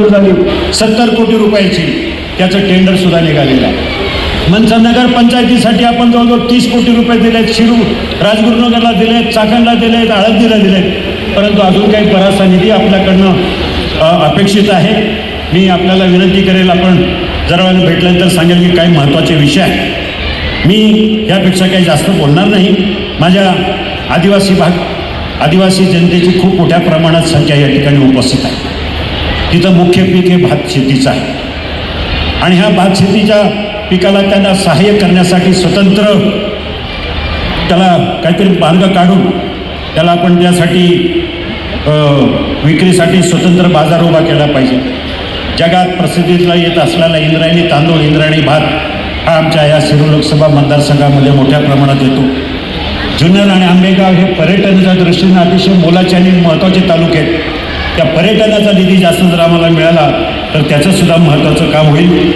मंजूर झाली. सत्तर कोटी रुपयाची त्याचं टेंडर सुद्धा निघालेलं आहे. मंच नगर पंचायतीसाठी आपण जवळजवळ तीस कोटी रुपये दिलेत शिरू राजगुरुनगरला दिलेत चाकणला दिलेत आळंदीला दिलेत. परंतु अजून काही बराचसा निधी आपल्याकडनं अपेक्षित आहे. मी आपल्याला विनंती करेल आपण जरा वेळानं भेटल्यानंतर सांगेल की काही महत्त्वाचे विषय आहेत. मी यापेक्षा काही जास्त बोलणार नाही. माझ्या आदिवासी भाग आदिवासी जनतेची खूप मोठ्या प्रमाणात संख्या या ठिकाणी उपस्थित आहे. तिथं मुख्य पीक हे भात शेतीचं आहे. आणि ह्या भात शेतीच्या पिकाला त्यांना सहाय्य करण्यासाठी स्वतंत्र त्याला काहीतरी मार्ग काढून त्याला आपण त्यासाठी विक्रीसाठी स्वतंत्र बाजार उभा केला पाहिजे. जगात प्रसिद्धीला येत असलेला इंद्रायणी तांदूळ इंद्रायणी भात हा आमच्या या सिरू लोकसभा मतदारसंघामध्ये मोठ्या प्रमाणात येतो. जुन्नर आणि आंबेगाव हे पर्यटनाच्या दृष्टीने अतिशय मोलाचे आणि महत्त्वाचे तालुके आहेत. त्या पर्यटनाचा निधी जास्त जर आम्हाला मिळाला तर त्याचं सुद्धा महत्त्वाचं काम होईल.